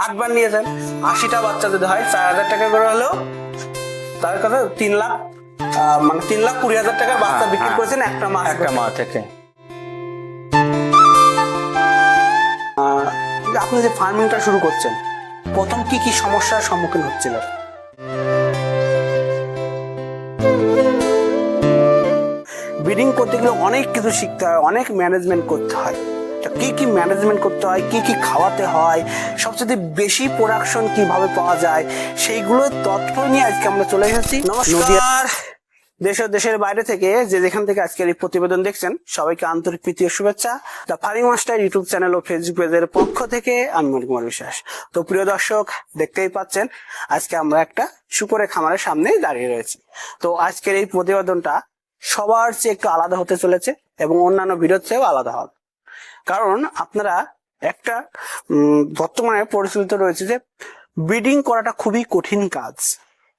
আটবার নিয়েছেন। আশিটা বাচ্চা যদি হয় চার হাজার টাকা করে হলেও তার কথা তিন লাখ মানে তিন লাখ কুড়ি হাজার টাকার বাচ্চা হ্যাঁ, বিক্রি হ্যাঁ। করেছেন একটা মাস একটা মা থেকে আপনি যে ফার্মিংটা শুরু করছেন প্রথম কি কি সমস্যার সম্মুখীন হচ্ছিল ব্রিডিং করতে গেলে অনেক কিছু শিখতে হয় অনেক ম্যানেজমেন্ট করতে হয়। কি কি ম্যানেজমেন্ট করতে হয় কি কি খাওয়াতে হয় সবচেয়ে বেশি প্রোডাকশন কীভাবে পাওয়া যায় সেইগুলো তথ্য নিয়ে আজকে আমরা চলে এসেছি। নমস্কার! দেশ ও দেশের বাইরে থেকে যে যেখান থেকে আজকের এই প্রতিবেদন দেখছেন সবাইকে আন্তরিক প্রীতি ও শুভেচ্ছা। The farming master YouTube channel O Facebook পেজের পক্ষ থেকে আমি মনে কুমার বিশ্বাস। তো প্রিয় দর্শক দেখতেই পাচ্ছেন আজকে আমরা একটা শুকরের খামারের সামনেই দাঁড়িয়ে রয়েছি। তো আজকের এই প্রতিবেদনটা সবার চেয়ে একটু আলাদা হতে চলেছে এবং অন্যান্য ভিডিওর চেয়েও আলাদা হবে। কারণ আপনারা একটা বর্তমানে পরিচালিত রয়েছে যে ব্রিডিং করাটা খুবই কঠিন কাজ।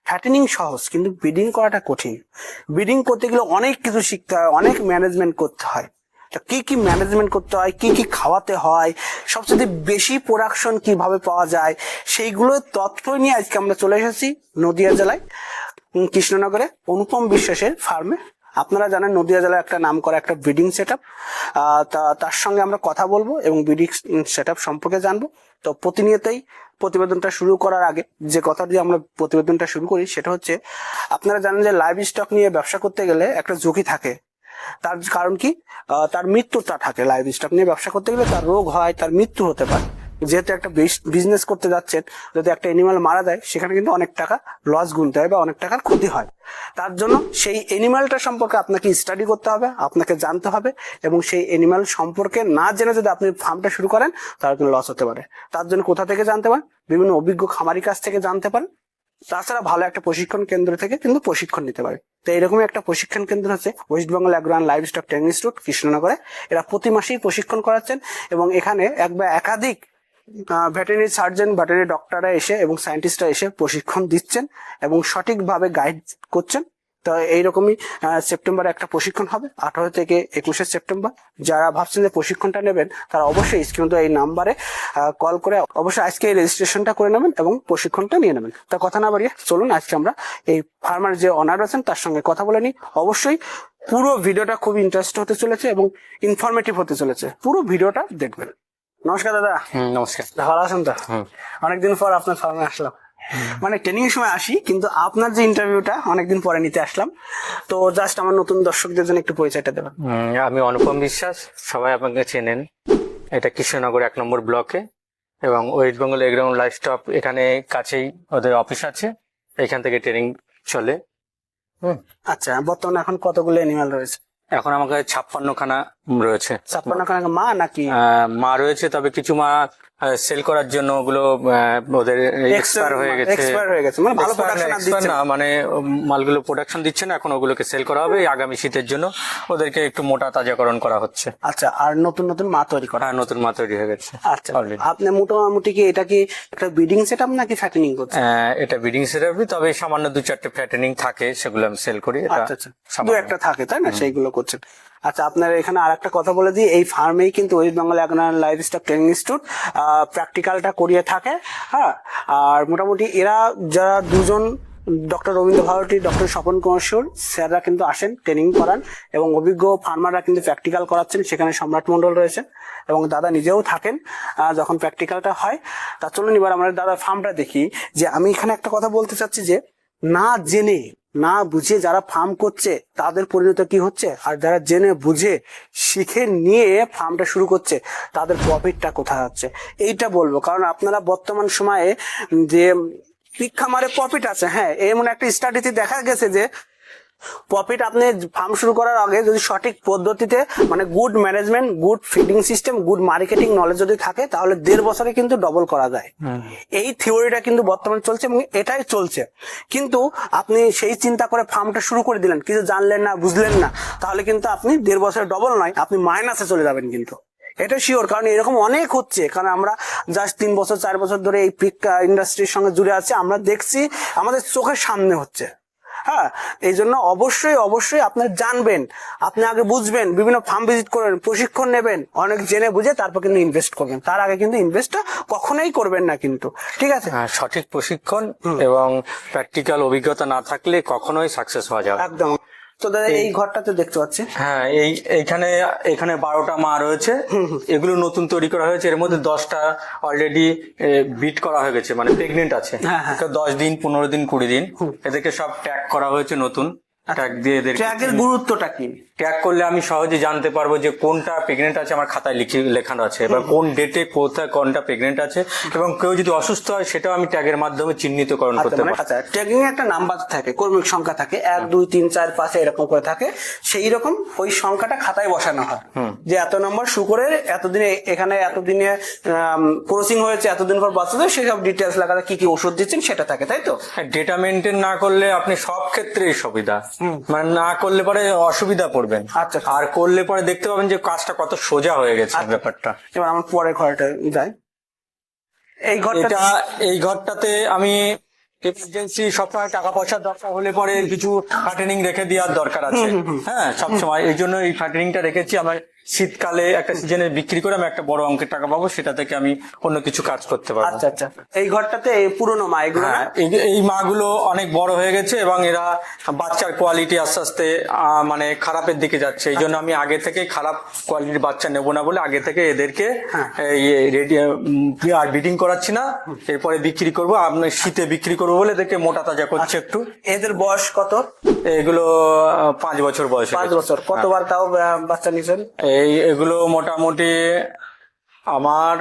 ফ্যাটেনিং সহজ, কিন্তু ব্রিডিং করাটা কঠিন। ব্রিডিং করতে গেলে অনেক কিছু শিখতে হয়, অনেক ম্যানেজমেন্ট করতে হয়। তা কি কি ম্যানেজমেন্ট করতে হয়, কি কি খাওয়াতে হয়, সবচেয়ে বেশি প্রোডাকশন কীভাবে পাওয়া যায়, সেইগুলো তথ্য নিয়ে আজকে আমরা চলে এসেছি নদিয়া জেলায় কৃষ্ণনগরে, অনুপম বিশ্বাসের ফার্মে আপনারা জানেন নদিয়া জেলার একটা নাম করা একটা ব্রিডিং সেট আপ তার সঙ্গে আমরা কথা বলব এবং ব্রিডিং সেট আপ সম্পর্কে জানব। তো প্রতিনিয়তই প্রতিবেদনটা শুরু করার আগে যে কথা দিয়ে আমরা প্রতিবেদনটা শুরু করি সেটা হচ্ছে, আপনারা জানেন যে লাইভ স্টক নিয়ে ব্যবসা করতে গেলে একটা ঝুঁকি থাকে। তার কারণ কি? তার মৃত্যুটা থাকে। লাইভ স্টক নিয়ে ব্যবসা করতে গেলে তার রোগ হয়, তার মৃত্যু হতে পারে। যেহেতু একটা বিজনেস করতে যাচ্ছেন, যদি একটা এনিমাল মারা যায়, সেখানে কিন্তু অনেক টাকা লস গুনতে হয় বা অনেক টাকার ক্ষতি হয়। তার জন্য সেই এনিমালটা সম্পর্কে আপনাকে স্টাডি করতে হবে, আপনাকে জানতে হবে এবং সেই এনিমাল সম্পর্কে না জেনে যদি আপনি ফার্মটা শুরু করেন, তাহলে কিন্তু লস হতে পারে। তার জন্য কোথা থেকে জানতে পারেন? বিভিন্ন অভিজ্ঞ খামারি কাছ থেকে জানতে পারেন। তাছাড়া ভালো একটা প্রশিক্ষণ কেন্দ্র থেকে কিন্তু প্রশিক্ষণ নিতে পারে তো এরকমই একটা প্রশিক্ষণ কেন্দ্র হচ্ছে ওয়েস্ট বেঙ্গল অ্যাগ্রান লাইভ স্টক ট্রেনিং ইনস্টিটিউট কৃষ্ণনগরে। এরা প্রতি মাসেই প্রশিক্ষণ করাচ্ছেন এবং এখানে এক বা একাধিক ভেটেরিনারি সার্জন, ভেটেরিনারি ডক্টররা এসে এবং সায়েন্টিস্টরা এসে প্রশিক্ষণ দিচ্ছেন এবং সঠিকভাবে গাইড করছেন। তো এইরকমই সেপ্টেম্বরে একটা প্রশিক্ষণ হবে, আঠারো থেকে একুশে সেপ্টেম্বর। যারা ভাবছেন যে প্রশিক্ষণটা নেবেন, তারা অবশ্যই কিন্তু এই নাম্বারে কল করে অবশ্যই আজকে এই রেজিস্ট্রেশনটা করে নেবেন এবং প্রশিক্ষণটা নিয়ে নেবেন। তা কথা না বাড়িয়ে চলুন, আজকে আমরা এই ফার্মার যে অনার আছেন, তার সঙ্গে কথা বলে নিই। অবশ্যই পুরো ভিডিওটা খুব ইন্টারেস্ট হতে চলেছে এবং ইনফরমেটিভ হতে চলেছে। পুরো ভিডিওটা দেখবেন। নমস্কার দাদা। নমস্কার। ভালো আছেন তো? অনেকদিন পর আপনার ফার্মে আসলাম। মানে ট্রেনিং এর সময় আসি কিন্তু আপনার যে ইন্টারভিউটা অনেকদিন পরে নিতে আসলাম। তো জাস্ট আমার নতুন দর্শকদের জন্য একটু পরিচয়টা দেবেন। আমি অনুপম বিশ্বাস সবাই আপনাকে চেনেন। এটা কৃষ্ণনগর এক নম্বর ব্লকে এবং ওয়েস্ট বেঙ্গল এগ্রাউন্ড লাইফ স্টপ এখানে কাছেই ওদের অফিস আছে। এখান থেকে ট্রেনিং চলে। আচ্ছা বর্তমানে এখন কতগুলো অ্যানিমাল রয়েছে? এখন আমার কাছে ছাপ্পান্ন খানা রয়েছে। ছাপ্পান্ন খানা মা নাকি? মা রয়েছে তবে কিছু মা সেল করার জন্য ওগুলো ওদের এক্সপায়ার হয়ে গেছে। এক্সপায়ার হয়ে গেছে। মানে ভালো প্রোডাকশন expire না। মানে মালগুলো প্রোডাকশন দিচ্ছে না এখন ওগুলোকে সেল করা হবে। আগামী শীতের জন্য ওদেরকে একটু মোটা তাজাকরণ করা হচ্ছে। আচ্ছা আর নতুন নতুন মা তৈরি করা হ্যাঁ নতুন মা তৈরি হয়ে গেছে আচ্ছা। আপনি মোটামুটি কি এটা কি একটা ব্রিডিং সেট আপ নাকি ফ্যাটেনিং করছে এটা ব্রিডিং থেরাপি তবে সামান্য দু চারটে ফ্যাটেনিং থাকে সেগুলো আমি সেল করি এটা আচ্ছা আচ্ছা। দু একটা থাকে তাই না? সেইগুলো করছেন। আচ্ছা আপনার এখানে আর একটা কথা বলে দিই, এই ফার্মেই কিন্তু ওয়েস্ট বেঙ্গল অ্যাগ্রান লাইফ স্টাফ ট্রেনিং ইনস্টিটিউট প্র্যাকটিক্যালটা করিয়ে থাকে হ্যাঁ? আর মোটামুটি এরা যারা দুজন ডক্টর রবীন্দ্র ভারতী ডক্টর স্বপন কুমার সুর স্যাররা কিন্তু আসেন ট্রেনিং করান এবং অভিজ্ঞ ফার্মাররা কিন্তু প্র্যাকটিক্যাল করাচ্ছেন, সেখানে সম্রাট মন্ডল রয়েছেন এবং দাদা নিজেও থাকেন যখন প্র্যাকটিক্যালটা হয়। তা চলুন এবার আমরা দাদার ফার্মটা দেখি, যে আমি এখানে একটা কথা বলতে চাচ্ছি যে, না জেনে না বুঝে যারা ফার্ম করছে, তাদের পরিণত কি হচ্ছে? আর যারা জেনে বুঝে, শিখে নিয়ে ফার্মটা শুরু করছে, তাদের প্রফিটটা কোথায় হচ্ছে? এইটা বলব। কারণ আপনারা বর্তমান সময়ে যে শিক্ষা মারে প্রফিট আছে হ্যাঁ এমন একটা স্টাডিতে দেখা গেছে যে প্রফিট আপনি ফার্ম শুরু করার আগে যদি সঠিক পদ্ধতিতে মানে good management good feeding system good marketing knowledge যদি থাকে তাহলে দেড় বছরে কিন্তু ডবল করা যায়। এই থিওরিটা কিন্তু বর্তমানে চলছে এবং এটাই চলছে। কিন্তু আপনি সেই চিন্তা করে ফার্মটা শুরু করে দিলেন কিছু জানলেন না বুঝলেন না তাহলে কিন্তু আপনি দেড় বছরে ডবল নয় আপনি মাইনাসে চলে যাবেন কিন্তু। এটা শিওর কারণ এরকম অনেক হচ্ছে কারণ আমরা জাস্ট তিন বছর চার বছর ধরে এই পিক ইন্ডাস্ট্রির সঙ্গে জুড়ে আছি আমরা দেখছি আমাদের চোখের সামনে হচ্ছে। হ্যাঁ এই জন্য অবশ্যই অবশ্যই আপনার জানবেন আপনি আগে বুঝবেন বিভিন্ন ফার্ম ভিজিট করবেন প্রশিক্ষণ নেবেন অনেক জেনে বুঝে তারপর কিন্তু ইনভেস্ট করবেন। তার আগে কিন্তু ইনভেস্টটা কখনোই করবেন না কিন্তু ঠিক আছে? হ্যাঁ, সঠিক প্রশিক্ষণ এবং প্র্যাকটিক্যাল অভিজ্ঞতা না থাকলে কখনোই সাকসেস হওয়া যাবে একদম। তো দাদা এই ঘরটাতে দেখতে পাচ্ছি। হ্যাঁ এই এইখানে এখানে বারোটা মা রয়েছে। এগুলো নতুন তৈরি করা হয়েছে। এর মধ্যে দশটা অলরেডি বিট করা হয়ে গেছে মানে প্রেগনেন্ট আছে। হ্যাঁ, হ্যাঁ। দশ দিন পনেরো দিন কুড়ি দিন এদেরকে সব ট্যাগ করা হয়েছে নতুন। ট্যাগ দিয়ে এদের ট্যাগের গুরুত্বটা কি? ট্যাগ করলে আমি সহজে জানতে পারব যে কোনটা প্রেগনেন্ট আছে আমার খাতায় লিখে লেখানো আছে এবার কোন ডেটে কোথায় কোনটা প্রেগনেন্ট আছে এবং কেউ যদি অসুস্থ হয় সেটাও আমি ট্যাগের মাধ্যমে চিহ্নিতকরণ আচ্ছা, করতে মানে পারি আচ্ছা ট্যাগিং এ একটা নাম্বার থাকে কর্মিক সংখ্যা থাকে এক দুই তিন চার পাঁচে এরকম করে থাকে সেই রকম ওই সংখ্যাটা খাতায় বসানো হয়। যে এত নম্বর শুকরের এতদিনে এখানে এতদিনে ক্রসিং হয়েছে এতদিন পর বাচ্চাদের সেসব ডিটেলস লাগাতে কি কি ওষুধ দিচ্ছেন সেটা থাকে তাই তো? ডেটা মেনটেন না করলে আপনি সব ক্ষেত্রেই সুবিধা। মানে না করলে পরে অসুবিধা পড়বেন আচ্ছা। আর করলে পরে দেখতে পাবেন যে কাজটা কত সোজা হয়ে গেছে। ব্যাপারটা। এবার আমার পরের ঘরটা যাই। এই ঘরটা এই ঘরটাতে আমি এমার্জেন্সি সবসময় টাকা পয়সার দরকার হলে পরে কিছু ফার্টেনিং রেখে দেওয়ার দরকার আছে। হ্যাঁ সবসময়। এই জন্য এই ফার্টেনিংটা রেখেছি। আমার শীতকালে একটা সিজনে বিক্রি করে আমি একটা বড় অঙ্কের টাকা পাবো সেটা থেকে আমি অন্য কিছু কাজ করতে পারব। আচ্ছা আচ্ছা। এই ঘরটাতে পুরোনো মা এগুলো না? হ্যাঁ এই- এই মাগুলো অনেক বড় হয়ে গেছে এবং এরা বাচ্চার কোয়ালিটি আস্তে আস্তে আহ, মানে খারাপের দিকে যাচ্ছে। এই জন্য আমি আগে থেকে খারাপ কোয়ালিটির বাচ্চা নেব না বলে আগে থেকে এদেরকে হ্যাঁ। রেডি আর ব্রিডিং করাচ্ছি না। এরপরে বিক্রি করব আপনার শীতে বিক্রি করব বলে এদেরকে মোটা তাজা করছে একটু। এদের বয়স কত? এগুলো আহ, পাঁচ বছর বয়স হয়ে পাঁচ গেছে। বছর। কতবার তাও আহ, বাচ্চা নিয়েছেন? এই এগুলো মোটামুটি আমার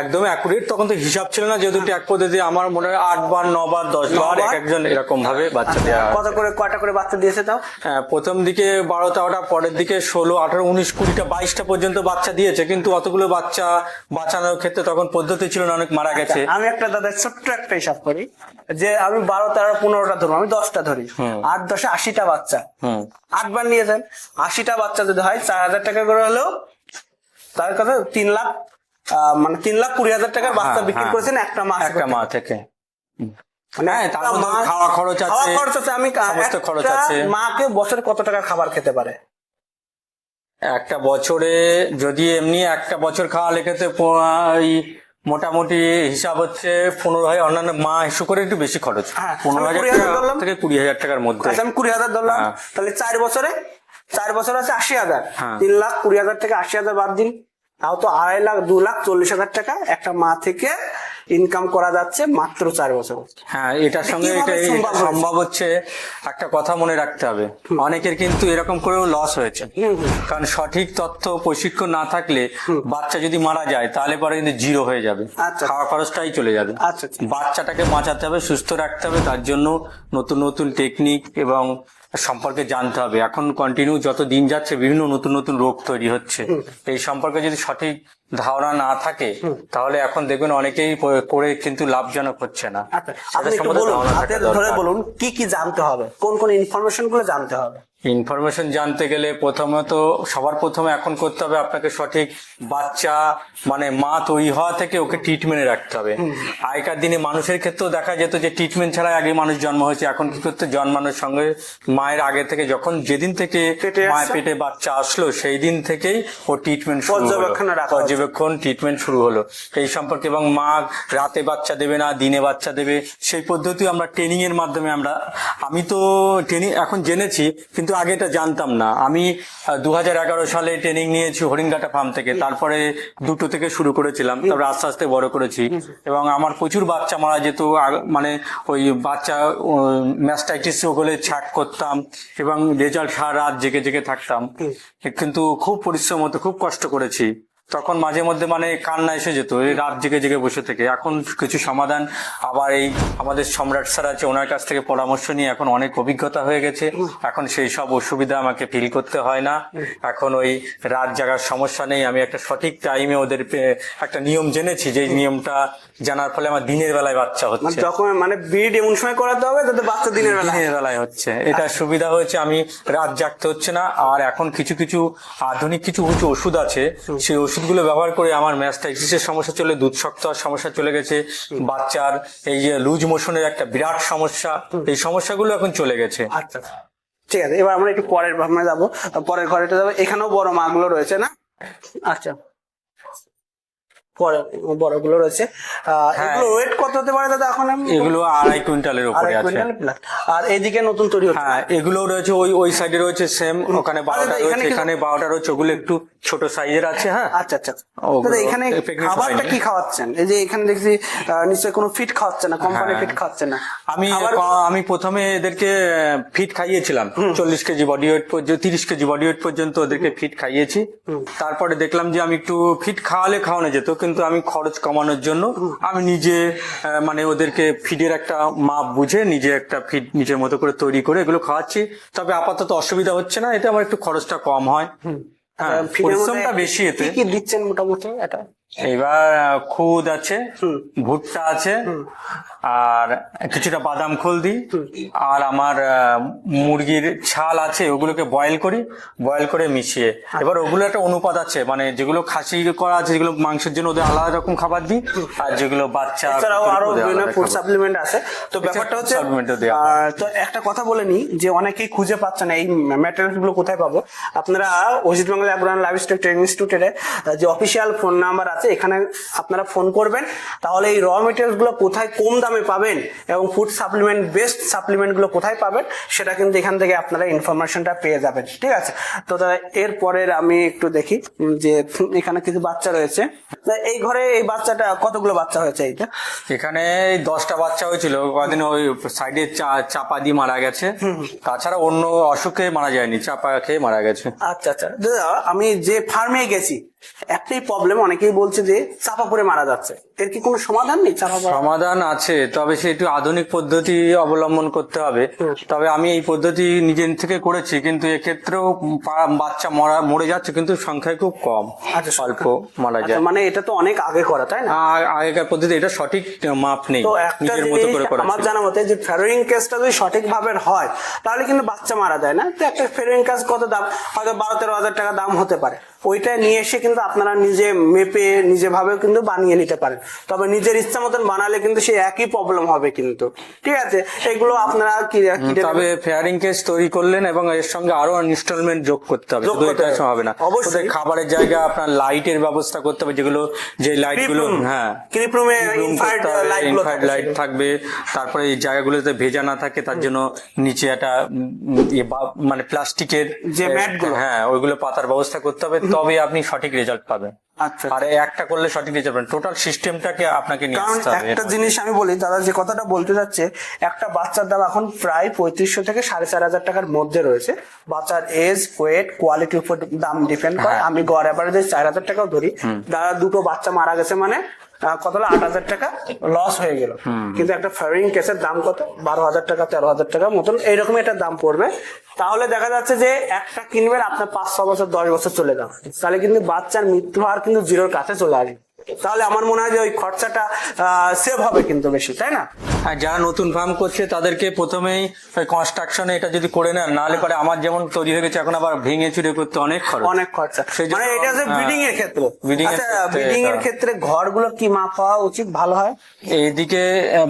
একদম অ্যাকুরেট তখন তো হিসাব ছিল না যেহেতু ট্যাগ পদ্ধতি আমার মনে হয় আট বার ন বার দশ বার এক একজন এরকম ভাবে বাচ্চা দেওয়া কত করে কয়টা করে বাচ্চা দিয়েছে তাও? হ্যাঁ, প্রথম দিকে বারো তেরোটা পরের দিকে ষোলো আঠারো উনিশ কুড়িটা বাইশটা পর্যন্ত বাচ্চা দিয়েছে কিন্তু অতগুলো বাচ্চা বাঁচানোর ক্ষেত্রে তখন পদ্ধতি ছিল না অনেক মারা গেছে। আমি একটা দাদা ছোট্ট একটা হিসাব করি যে আমি বারো তেরো পনেরোটা ধরবো আমি দশটা ধরি আট দশে আশিটা বাচ্চা। হুম। আটবার নিয়েছেন আশিটা বাচ্চা যদি হয় চার হাজার টাকা করে হলেও তার কথা তিন লাখ মানে তিন লাখ কুড়ি হাজার টাকার বাচ্চা হ্যাঁ, বিক্রি হ্যাঁ। করেছেন একটা মাস একটা মা থেকে। একটা তার মধ্যে মা- খাওয়া খরচ আছে, খরচ আছে আমি খরচ আছে। মাকে বছরে কত টাকা খাবার খেতে পারে? একটা বছরে যদি এমনি একটা বছর খাওয়া লেখেতে মোটামুটি হিসাব হচ্ছে পনেরো হাজার অন্যান্য মা হিসু করে একটু বেশি খরচ। হ্যাঁ, পনেরো হাজার 20,000 থেকে কুড়ি হাজার টাকার মধ্যে। আচ্ছা আমি কুড়ি হাজার ধরলাম। তাহলে চার বছরে চার বছর আছে আশি হাজার। হ্যাঁ। তিন লাখ কুড়ি হাজার থেকে আশি হাজার বাদ দিন। তাও তো আড়াই লাখ দু লাখ চল্লিশ হাজার টাকা একটা মা থেকে ইনকাম করা যাচ্ছে মাত্র চার বছর। হ্যাঁ এটার সঙ্গে এটা সম্ভব হচ্ছে একটা কথা মনে রাখতে হবে। অনেকের কিন্তু এরকম করেও লস হয়েছে। কারণ সঠিক তথ্য প্রশিক্ষণ না থাকলে বাচ্চা যদি মারা যায় তাহলে পরে কিন্তু জিরো হয়ে যাবে। আচ্ছা। খাওয়া খরচটাই চলে যাবে। আচ্ছা আচ্ছা। বাচ্চাটাকে বাঁচাতে হবে সুস্থ রাখতে হবে তার জন্য নতুন নতুন টেকনিক এবং সম্পর্কে জানতে হবে। এখন কন্টিনিউ যত দিন যাচ্ছে বিভিন্ন নতুন নতুন রোগ তৈরি হচ্ছে। এই সম্পর্কে যদি সঠিক ধারণা না থাকে তাহলে এখন দেখবেন অনেকেই করে কিন্তু লাভজনক হচ্ছে না। আচ্ছা ধরে বলুন কি কি জানতে হবে? কোন কোন ইনফরমেশনগুলো জানতে হবে? ইনফরমেশন জানতে গেলে প্রথমত সবার প্রথমে এখন করতে হবে আপনাকে সঠিক বাচ্চা মানে মা তৈরি হওয়া থেকে ওকে ট্রিটমেন্টে রাখতে হবে। আগেকার দিনে মানুষের ক্ষেত্রেও দেখা যেত যে ট্রিটমেন্ট ছাড়া আগে মানুষ জন্ম হয়েছে এখন কি করতে? জন্মানোর সঙ্গে মায়ের আগে থেকে যখন যেদিন থেকে মায়ের পেটে বাচ্চা আসলো সেই দিন থেকেই ও ট্রিটমেন্ট পর্যবেক্ষণে পর্যবেক্ষণ ট্রিটমেন্ট শুরু হলো। এই সম্পর্কে এবং মা রাতে বাচ্চা দেবে না দিনে বাচ্চা দেবে সেই পদ্ধতি আমরা ট্রেনিং এর মাধ্যমে আমরা আমি তো ট্রেনিং এখন জেনেছি কিন্তু আগে এটা জানতাম না। আমি দুহাজার এগারো সালে ট্রেনিং নিয়েছি হরিঙ্গাটা ফার্ম থেকে। তারপরে দুটো থেকে শুরু করেছিলাম। তারপরে আস্তে আস্তে বড় করেছি। এবং আমার প্রচুর বাচ্চা মারা যেত। মানে ওই বাচ্চা ম্যাস্টাইটিস হলে ছাক করতাম এবং রেজাল্ট সারা রাত জেগে জেগে থাকতাম। কিন্তু খুব পরিশ্রম হতো, খুব কষ্ট করেছি। তখন মাঝে মধ্যে মানে কান্না এসে যেত এই রাত জেগে জেগে বসে থেকে। এখন কিছু সমাধান আবার এই আমাদের সম্রাট স্যার আছে ওনার কাছ থেকে পরামর্শ নিয়ে এখন অনেক অভিজ্ঞতা হয়ে গেছে। এখন সেই সব অসুবিধা আমাকে ফিল করতে হয় না। এখন ওই রাত জাগার সমস্যা নেই আমি একটা সঠিক টাইমে ওদের একটা নিয়ম জেনেছি যে নিয়মটা জানার ফলে আমার দিনের বেলায় বাচ্চা মানে হচ্ছে। যখন মানে বিড এমন সময় করাতে হবে যাতে বাচ্চা দিনের দিনের বেলায় হচ্ছে। এটা সুবিধা হয়েছে আমি রাত জাগতে হচ্ছে না। আর এখন কিছু কিছু আধুনিক কিছু কিছু ওষুধ আছে সেই ওষুধগুলো ব্যবহার করে আমার ম্যাস্টাইটিসের সমস্যা চলে দুধ শক্ত সমস্যা চলে গেছে বাচ্চার এই যে লুজ মোশনের একটা বিরাট সমস্যা এই সমস্যাগুলো এখন চলে গেছে। আচ্ছা ঠিক আছে এবার আমরা একটু পরের ভাবনা যাব পরের ঘরেটা যাব এখানেও বড় মাগুলো রয়েছে না? আচ্ছা পরে বড়গুলো রয়েছে। আহ, হ্যাঁ। এগুলো ওয়েট কত হতে পারে দাদা এখন এগুলো আড়াই কুইন্টালের উপরে আড়াই আছে। আর এইদিকে নতুন তৈরি হ্যাঁ এগুলো রয়েছে ওই ওই সাইডে রয়েছে সেম ওখানে বারোটা রয়েছে এখানে বারোটা রয়েছে ওগুলো একটু ছোট সাইজের আছে হ্যাঁ? আচ্ছা আচ্ছা। দাদা এখানে খাবারটা কি খাওয়াচ্ছেন? এই যে এখানে দেখছি নিশ্চয়ই কোনো ফিট খাওয়াচ্ছে না কোম্পানি হ্যাঁ। ফিট খাওয়াচ্ছে না। আমি আমি প্রথমে এদেরকে ফিট খাইয়েছিলাম। চল্লিশ কেজি বডি ওয়েট পর্যন্ত তিরিশ কেজি বডি ওয়েট পর্যন্ত ওদেরকে ফিট খাইয়েছি। তারপরে দেখলাম যে আমি একটু ফিট খাওয়ালে খাওয়ানো যেত কিন্তু আমি খরচ কমানোর জন্য আমি নিজে মানে ওদেরকে ফিডের একটা মাপ বুঝে নিজে একটা ফিড নিজের মতো করে তৈরি করে এগুলো খাওয়াচ্ছি। তবে আপাতত অসুবিধা হচ্ছে না এতে আমার একটু খরচটা কম হয়। হ্যাঁ পরিশ্রমটা বেশি এতে। কি দিচ্ছেন মোটামুটি এটা? এবার খুদ আছে ভুট্টা আছে আর কিছুটা বাদাম খোল দিই আর আমার মুরগির ছাল আছে ওগুলোকে বয়েল করি বয়েল করে মিশিয়ে। এবার ওগুলো একটা অনুপাত আছে মানে যেগুলো খাসি করা আছে যেগুলো মাংসের জন্য ওদের আলাদা রকম খাবার দিই আর যেগুলো বাচ্চা এছাড়াও আরও বিভিন্ন ফুড সাপ্লিমেন্ট আছে। তো ব্যাপারটা হচ্ছে তো একটা কথা বলে নি যে অনেকেই খুঁজে পাচ্ছে না এই ম্যাটেরিয়ালসগুলো কোথায় পাবো? আপনারা ওয়েস্ট বেঙ্গল অ্যাগ্রান লাইভ স্টক ট্রেনিং ইনস্টিটিউটের যে অফিসিয়াল ফোন নাম্বার আছে এখানে আপনারা ফোন করবেন। তাহলে এই র মেটেরিয়ালসগুলো কোথায় কম দামে পাবেন এবং ফুড সাপ্লিমেন্ট বেস্ট সাপ্লিমেন্টগুলো কোথায় পাবেন সেটা কিন্তু এখান থেকে আপনারা ইনফরমেশনটা পেয়ে যাবেন ঠিক আছে? তো দাদা এরপরের আমি একটু দেখি যে এখানে কিছু বাচ্চা রয়েছে। এই ঘরে এই বাচ্চাটা কতগুলো বাচ্চা হয়েছে এইটা? এখানে এই দশটা বাচ্চা হয়েছিল কদিন ওই সাইডে চাপা দিয়ে মারা গেছে। তাছাড়া অন্য অসুখে মারা যায়নি চাপা খেয়ে মারা গেছে। আচ্ছা আচ্ছা। দাদা আমি যে ফার্মে গেছি একটাই প্রবলেম অনেকেই বলছে যে চাপা পড়ে মারা যাচ্ছে। এর কি কোনো সমাধান নেই? সমাধান আছে তবে সে একটু আধুনিক পদ্ধতি অবলম্বন করতে হবে। তবে আমি এই পদ্ধতি নিজের থেকে করেছি কিন্তু এক্ষেত্রেও বাচ্চা মরা মরে যাচ্ছে কিন্তু সংখ্যায় খুব কম। আচ্ছা, অল্প মারা যায়। আচ্ছা, মানে এটা তো অনেক আগে করা তাই না? আগেকার পদ্ধতি এটা সঠিক মাপ নেই নিজের মতো করে করা আমার জানা মতে যে ফেরোইং কেসটা যদি সঠিক ভাবে হয় তাহলে কিন্তু বাচ্চা মারা যায় না। তো একটা ফেরোইং কাজ কত দাম? হয়তো বারো তেরো হাজার টাকা দাম হতে পারে। ওইটা নিয়ে এসে কিন্তু আপনারা নিজে মেপে নিজে ভাবে কিন্তু বানিয়ে নিতে পারেন। তবে নিজের ইচ্ছা মতন বানালে কিন্তু সেই একই প্রবলেম হবে কিন্তু। ঠিক আছে? এগুলো আপনারা কি তবে ফেয়ারিং কেস তৈরি করলেন এবং এর সঙ্গে আরও ইনস্টলমেন্ট যোগ করতে হবে। শুধু এটা হবে। না। অবশ্যই। খাবারের জায়গা আপনার লাইটের ব্যবস্থা করতে হবে যেগুলো যে লাইটগুলো হ্যাঁ। ক্লিপ রুমে লাইট থাকবে তারপরে এই জায়গাগুলোতে ভেজা না থাকে তার জন্য নিচে একটা ইয়ে মানে প্লাস্টিকের যে গুলো। হ্যাঁ ওইগুলো পাতার ব্যবস্থা করতে হবে। তবে আপনি সঠিক রেজাল্ট পাবেন। আচ্ছা আর একটা করলে সঠিক নিতে পারেন টোটাল সিস্টেমটাকে আপনাকে নিয়ে কারণ একটা জিনিস আমি বলি দাদা যে কথাটা বলতে যাচ্ছে একটা বাচ্চার দাম এখন প্রায় পঁয়ত্রিশশো থেকে সাড়ে চার হাজার টাকার মধ্যে রয়েছে। বাচ্চার এজ ওয়েট কোয়ালিটির উপর দাম ডিপেন্ড করে। হ্যাঁ। আমি গড় অ্যাভারেজে চার হাজার টাকাও ধরি। দাদা দুটো বাচ্চা মারা গেছে মানে কত হলো আট হাজার টাকা লস হয়ে গেল। কিন্তু একটা ফায়ারিং কেসের দাম কত? বারো হাজার টাকা তেরো হাজার টাকা মতন এইরকম একটা দাম পড়বে। তাহলে দেখা যাচ্ছে যে একটা কিনবেন আপনার পাঁচ ছ বছর দশ বছর চলে যাবে। তাহলে কিন্তু বাচ্চার মৃত্যু হার কিন্তু জিরোর কাছে চলে আসবে। তাহলে আমার মনে হয় যে ওই খরচাটা সেভ হবে কিন্তু বেশি তাই না? আর যারা নতুন ফার্ম করছে তাদেরকে প্রথমেই কনস্ট্রাকশনে এটা যদি করে নেন নাহলে পরে আমার যেমন তৈরি হয়ে গেছে এখন আবার ভেঙে চুরে করতে অনেক খরচ। অনেক খরচা। মানে এটা হ্যাঁ, ব্রিডিং এর ক্ষেত্রে। আচ্ছা ব্রিডিং এর ক্ষেত্রে ঘরগুলো কি মাপ হওয়া উচিত ভালো হয়? এইদিকে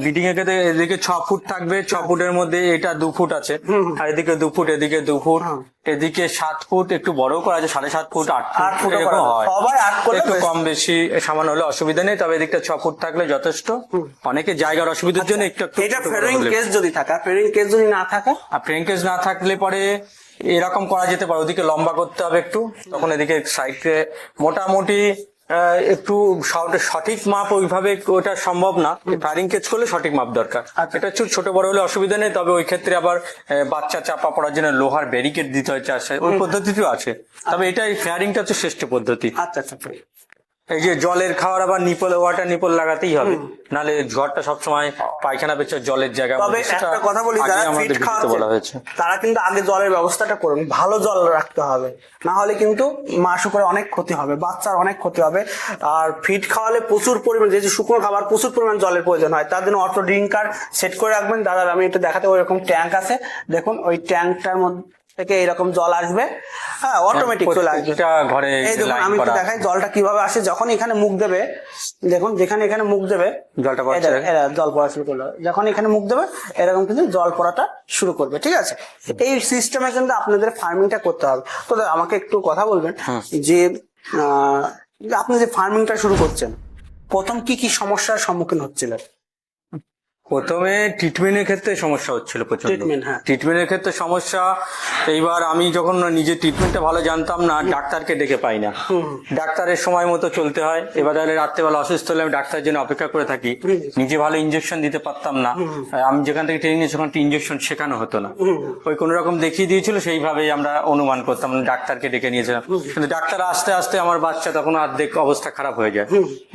বিডিং এর ক্ষেত্রে এদিকে ছ ফুট থাকবে ছ ফুটের মধ্যে এটা দু ফুট আছে। আর এদিকে দু ফুট এদিকে দু ফুট। এদিকে সাত ফুট একটু বড় করা আছে সাড়ে সাত ফুট আট আট ফুট এরকম হয়। সবাই আট করে একটু কম বেশি সামান্য হলে অসুবিধা নেই তবে এদিকটা ছ ফুট থাকলে যথেষ্ট। অনেকে জায়গার অসুবিধার জন্য একটু এটা হলে- কেস যদি থাকা ফেরিং কেস যদি না থাকা? আর ফেরিং কেস না থাকলে পরে এরকম করা যেতে পারে ওদিকে লম্বা করতে হবে একটু তখন এদিকে সাইডে মোটামুটি একটু সঠিক মাপ ওইভাবে ওটা সম্ভব না। ফায়ারিং কেজ করলে সঠিক মাপ দরকার। আচ্ছা। এটা একটু ছোট বড় হলে অসুবিধা নেই তবে ওই ক্ষেত্রে আবার বাচ্চা চাপা পড়ার জন্য লোহার ব্যারিকেড দিতে হয় চাষে ওই পদ্ধতিটিও আছে। তবে এটাই ফেয়ারিংটা হচ্ছে শ্রেষ্ঠ পদ্ধতি। আচ্ছা আচ্ছা। এই যে জলের খাওয়ার আবার নিপলে ওয়াটার নিপল লাগাতেই হবে। নালে ঝড়টা সবসময় পায়খানা পেছে জলের জায়গা তবে একটা কথা বলি যারা ফিট বলা হয়েছে। তারা কিন্তু আগে জলের ব্যবস্থাটা করুন ভালো জল রাখতে হবে। না হলে কিন্তু মাস করে অনেক ক্ষতি হবে বাচ্চার অনেক ক্ষতি হবে। আর ফিট খাওয়ালে প্রচুর পরিমাণ যে শুকনো খাবার প্রচুর পরিমাণ জলের প্রয়োজন হয়। তার জন্য অটো ড্রিঙ্কার সেট করে রাখবেন। দাদা আমি একটু দেখাতে ওই রকম ট্যাঙ্ক আছে। দেখুন ওই ট্যাঙ্কটার মধ্যে থেকে এরকম জল আসবে হ্যাঁ অটোমেটিক চলে আসবে। ঘরে এই দেখুন আমি একটু দেখাই জলটা কীভাবে আসে যখন এখানে মুখ দেবে দেখুন যেখানে এখানে মুখ দেবে জলটা জল পড়া শুরু করল। যখন এখানে মুখ দেবে এরকম কিন্তু জল পড়াটা শুরু করবে ঠিক আছে? এই সিস্টেমে কিন্তু আপনাদের ফার্মিংটা করতে হবে। তো আমাকে একটু কথা বলবেন যে আহ, যে আপনি যে ফার্মিংটা শুরু করছেন প্রথম কি কি সমস্যার সম্মুখীন হচ্ছিলেন? প্রথমে ট্রিটমেন্টের ক্ষেত্রে সমস্যা হচ্ছিল Treatment, হ্যাঁ। ট্রিটমেন্টের ক্ষেত্রে সমস্যা এইবার আমি যখন নিজে ট্রিটমেন্টটা ভালো জানতাম না ডাক্তারকে ডেকে পাই না। ডাক্তারের সময় মতো চলতে হয়। এবার তাহলে রাত্রেবেলা অসুস্থ হলে আমি ডাক্তারের জন্য অপেক্ষা করে থাকি। নিজে ভালো ইঞ্জেকশন দিতে পারতাম না। আমি যেখান থেকে ট্রেনিং সেখান ইঞ্জেকশন শেখানো হতো না। ওই কোনো রকম দেখিয়ে দিয়েছিল সেইভাবেই আমরা অনুমান করতাম ডাক্তারকে ডেকে নিয়েছিলাম। কিন্তু ডাক্তার আস্তে আস্তে আমার বাচ্চা তখন অর্ধেক অবস্থা খারাপ হয়ে যায়।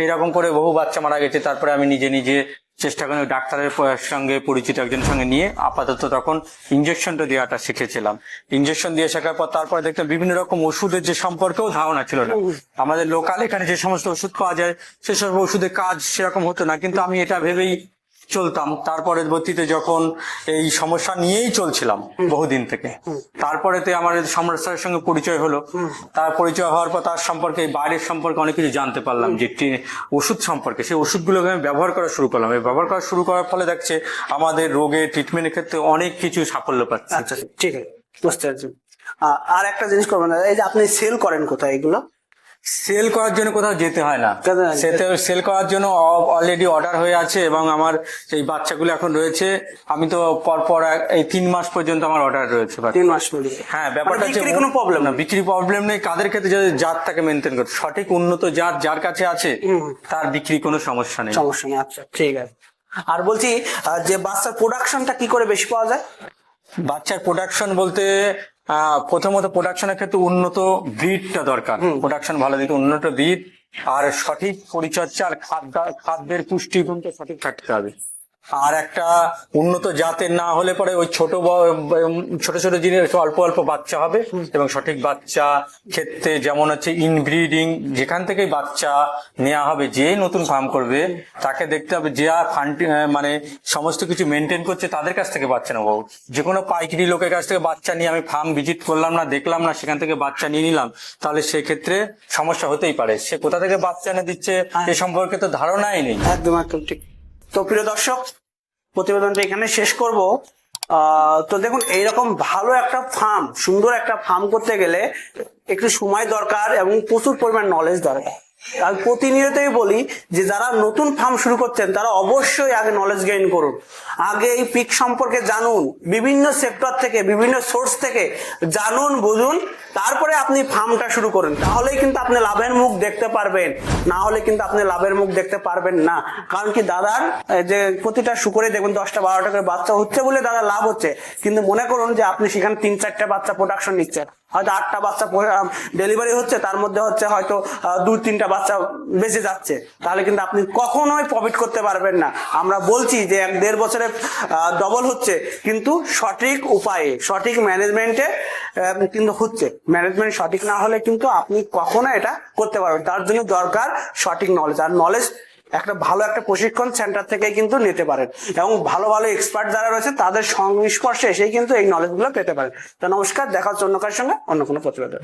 এরকম করে বহু বাচ্চা মারা গেছে তারপরে আমি নিজে নিজে চেষ্টা করে ডাক্তারের সঙ্গে পরিচিত একজনের সঙ্গে নিয়ে আপাতত তখন ইঞ্জেকশনটা দেওয়াটা শিখেছিলাম। ইঞ্জেকশন দিয়ে শেখার পর তারপরে দেখতাম বিভিন্ন রকম ওষুধের যে সম্পর্কেও ধারণা ছিল না। আমাদের লোকাল এখানে যে সমস্ত ওষুধ পাওয়া যায় সেসব ওষুধের কাজ সেরকম হতো না কিন্তু আমি এটা ভেবেই চলতাম। তার পরবর্তীতে যখন এই সমস্যা নিয়েই চলছিলাম বহুদিন থেকে তারপরেতে আমার সমস্যার সঙ্গে পরিচয় হলো। তার পরিচয় হওয়ার পর তার সম্পর্কে বাইরের সম্পর্কে অনেক কিছু জানতে পারলাম যে ওষুধ সম্পর্কে। সেই ওষুধগুলোকে আমি ব্যবহার করা শুরু করলাম। এই ব্যবহার করা শুরু করার ফলে দেখছে আমাদের রোগে ট্রিটমেন্টের ক্ষেত্রে অনেক কিছু সাফল্য পাচ্ছে। আচ্ছা ঠিক আছে। বুঝতে পারছি। আর একটা জিনিস করবেন এই যে আপনি সেল করেন কোথায় এগুলো? সেল করার জন্য কোথাও যেতে হয় না। সেতে সেল করার জন্য অলরেডি অর্ডার হয়ে আছে এবং আমার এই বাচ্চাগুলো এখন রয়েছে। আমি তো পরপর এই তিন মাস পর্যন্ত আমার অর্ডার রয়েছে তিন মাস হ্যাঁ ব্যাপারটা মানে হচ্ছে কোনো প্রবলেম না বিক্রি প্রবলেম নেই। কাদের ক্ষেত্রে যদি জাতটাকে মেনটেন করতে সঠিক উন্নত জাত যার কাছে আছে তার বিক্রি কোনো সমস্যা নেই। সমস্যা নেই আচ্ছা ঠিক আছে। আর বলছি যে বাচ্চার প্রোডাকশনটা কি করে বেশি পাওয়া যায়? বাচ্চার প্রোডাকশন বলতে প্রথমত প্রোডাকশনের ক্ষেত্রে উন্নত ব্রিডটা দরকার। প্রোডাকশন ভালো দিতে উন্নত ব্রিড আর সঠিক পরিচর্যা আর খাদ্য খাদ্যের পুষ্টিগুণটা সঠিক থাকতে হবে। আর একটা উন্নত জাতের না হলে পরে ওই ছোট ছোট ছোট জিনিস অল্প অল্প বাচ্চা হবে এবং সঠিক বাচ্চা ক্ষেত্রে যেমন হচ্ছে ইনব্রিডিং যেখান থেকে বাচ্চা নেওয়া হবে যে নতুন ফার্ম করবে তাকে দেখতে হবে যে ফান্ড মানে সমস্ত কিছু মেনটেন করছে তাদের কাছ থেকে বাচ্চা নেব। যে কোনো পাইকারি লোকের কাছ থেকে বাচ্চা নিয়ে আমি ফার্ম ভিজিট করলাম না দেখলাম না সেখান থেকে বাচ্চা নিয়ে নিলাম তাহলে সেক্ষেত্রে সমস্যা হতেই পারে। সে কোথা থেকে বাচ্চা এনে দিচ্ছে এ সম্পর্কে তো ধারণাই নেই। একদম একদম ঠিক। তো প্রিয় দর্শক, প্রতিবেদনটা এখানে শেষ করব। তো দেখুন, এইরকম ভালো একটা ফার্ম সুন্দর একটা ফার্ম করতে গেলে একটু সময় দরকার এবং প্রচুর পরিমাণ নলেজ দরকার। আমি প্রতিনিয়তই বলি যে যারা নতুন ফার্ম শুরু করছেন, তারা অবশ্যই আগে নলেজ গেইন করুন। আগে এই পিক সম্পর্কে জানুন, বিভিন্ন সেক্টর থেকে, বিভিন্ন সোর্স থেকে জানুন, বুঝুন, তারপরে আপনি ফার্মটা শুরু করুন। তাহলেই কিন্তু আপনি লাভের মুখ দেখতে পারবেন। না হলে কিন্তু আপনি লাভের মুখ দেখতে পারবেন না। কারণ কি দাদার যে প্রতিটা শুকরে দেখবেন দশটা, বারোটা করে বাচ্চা হচ্ছে বলে দাদা লাভ হচ্ছে। কিন্তু মনে করুন যে আপনি সেখানে তিন, চারটা বাচ্চা প্রোডাকশন নিচ্ছেন। হয়তো আটটা বাচ্চা ডেলিভারি হচ্ছে, তার মধ্যে হচ্ছে হয়তো দুই, তিনটা বাচ্চা বেঁচে যাচ্ছে। তাহলে কিন্তু আপনি কখনোই প্রফিট করতে পারবেন না। আমরা বলছি যে এক দেড় বছরে ডবল হচ্ছে, কিন্তু সঠিক উপায়ে, সঠিক ম্যানেজমেন্টে কিন্তু হচ্ছে। ম্যানেজমেন্ট সঠিক না হলে কিন্তু আপনি কখনো এটা করতে পারবেন তার জন্য দরকার সঠিক নলেজ আর নলেজ একটা ভালো একটা প্রশিক্ষণ সেন্টার থেকে কিন্তু নিতে পারেন। এবং ভালো ভালো এক্সপার্ট যারা রয়েছে, তাদের সংস্পর্শে এসেই কিন্তু এই নলেজগুলো পেতে পারেন। তো নমস্কার দেখা হচ্ছে অন্য কার সঙ্গে অন্য কোনো প্রতিবেদন।